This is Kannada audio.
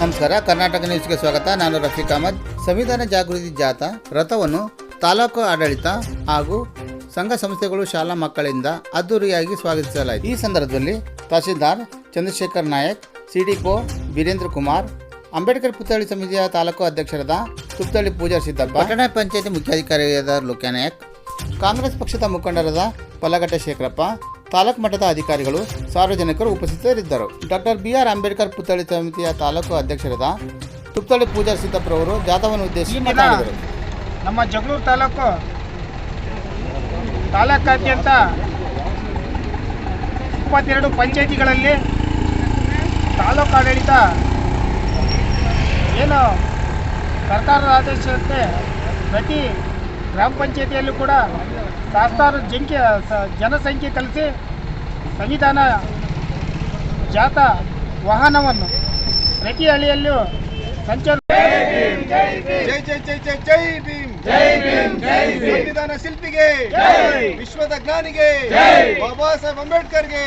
ನಮಸ್ಕಾರ, ಕರ್ನಾಟಕ ನ್ಯೂಸ್ಗೆ ಸ್ವಾಗತ. ನಾನು ರಫೀಕ್ ಅಹಮದ್. ಸಂವಿಧಾನ ಜಾಗೃತಿ ಜಾಥಾ ರಥವನ್ನು ತಾಲೂಕು ಆಡಳಿತ ಹಾಗೂ ಸಂಘ ಸಂಸ್ಥೆಗಳು ಶಾಲಾ ಮಕ್ಕಳಿಂದ ಅದ್ದೂರಿಯಾಗಿ ಸ್ವಾಗತಿಸಲಾಯಿತು. ಈ ಸಂದರ್ಭದಲ್ಲಿ ತಹಸೀಲ್ದಾರ್ ಚಂದ್ರಶೇಖರ್ ನಾಯಕ್, ಸಿಡಿಪೋ ವೀರೇಂದ್ರ ಕುಮಾರ್, ಅಂಬೇಡ್ಕರ್ ಪುತ್ಥಳಿ ಸಮಿತಿಯ ತಾಲೂಕು ಅಧ್ಯಕ್ಷರಾದ ಸುತ್ತಳ್ಳಿ ಪೂಜಾ ಸಿದ್ದಪ್ಪ, ಪಟ್ಟಣ ಪಂಚಾಯತಿ ಮುಖ್ಯಾಧಿಕಾರಿಯಾದ ಲೋಕ್ಯಾನಾಯಕ್ ಕಾಂಗ್ರೆಸ್ ಪಕ್ಷದ ಮುಖಂಡರಾದ ಪಲಘಟ್ಟ ಶೇಖರಪ್ಪ ತಾಲೂಕು ಮಟ್ಟದ ಅಧಿಕಾರಿಗಳು ಸಾರ್ವಜನಿಕರು ಉಪಸ್ಥಿತರಿದ್ದರು. ಡಾಕ್ಟರ್ ಬಿ ಆರ್ ಅಂಬೇಡ್ಕರ್ ಪುತ್ಥಳಿ ಸಮಿತಿಯ ತಾಲೂಕು ಅಧ್ಯಕ್ಷರಾದ ತುಪ್ತಳ್ಳಿ ಪೂಜಾ ಸಿದ್ದಪ್ಪರವರು ಜಾಥಾವನ್ನು ಉದ್ದೇಶಿಸಿ ಮಾತನಾಡಿದರು. ನಮ್ಮ ಜಗಳೂರು ತಾಲೂಕು ತಾಲೂಕಾದ್ಯಂತ ಇಪ್ಪತ್ತೆರಡು ಪಂಚಾಯತಿಗಳಲ್ಲಿ ತಾಲೂಕು ಆಡಳಿತ ಏನು ಸರ್ಕಾರದ ಆದೇಶದಂತೆ ಪ್ರತಿ ಗ್ರಾಮ ಪಂಚಾಯತಿಯಲ್ಲೂ ಕೂಡ ಸಹಸ್ರಾರು ಜಂಖ್ಯ ಜನಸಂಖ್ಯೆ ಕಲಿಸಿ ಸಂವಿಧಾನ ಜಾಥಾ ವಾಹನವನ್ನು ಪ್ರತಿ ಹಳ್ಳಿಯಲ್ಲೂ ಸಂಚಾರ ಜೈ ಜೈ ಜೈ ಜೈ ಜೈ ಭೀಮ್. ಜೈ ಭೀಮ್ ಜೈ ಸಂವಿಧಾನ ಶಿಲ್ಪಿಗೆ ವಿಶ್ವದ ಜ್ಞಾನಿಗೆ ಬಾಬಾ ಸಾಹೇಬ್ ಅಂಬೇಡ್ಕರ್ಗೆ